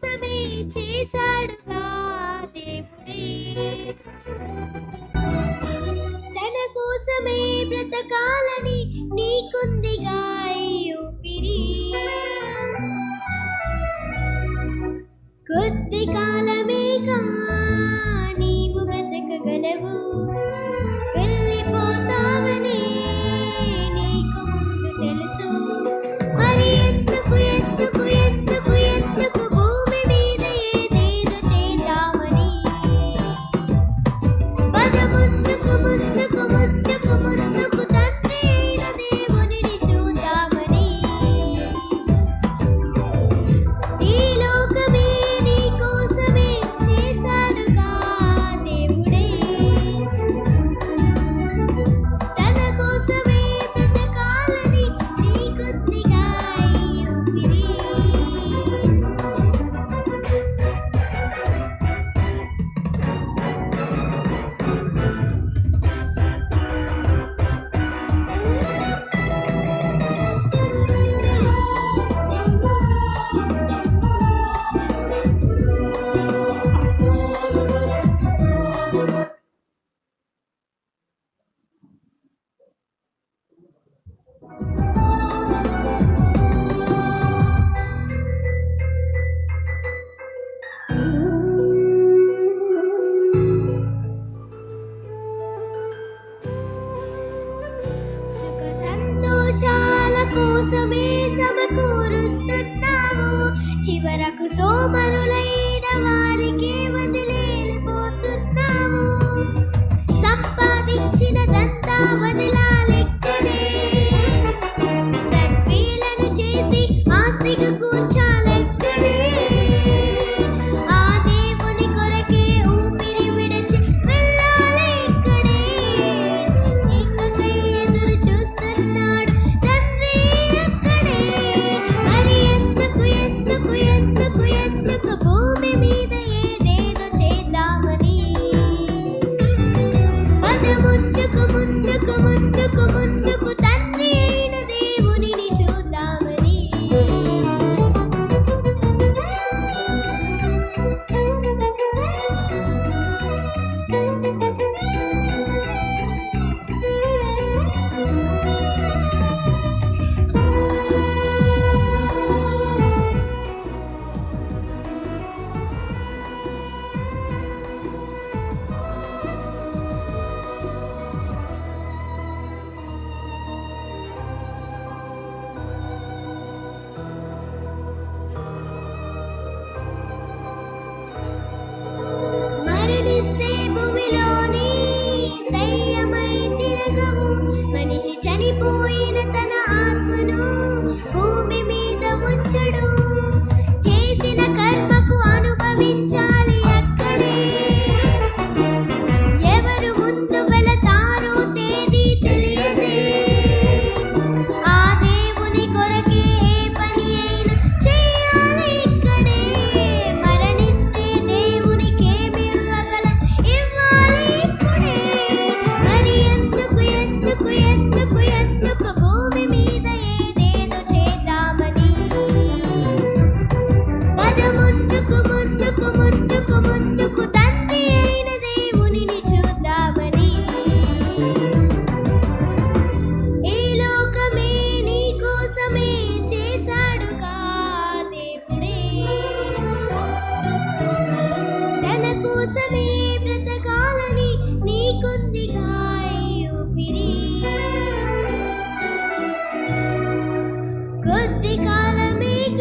కోసమే తన కోసమే బ్రతకాలని నీకుందిగా ఊపిరి. కొద్దిగా చివరకు సోమరులై Many boys. ಕಾಲ ಬೇಗ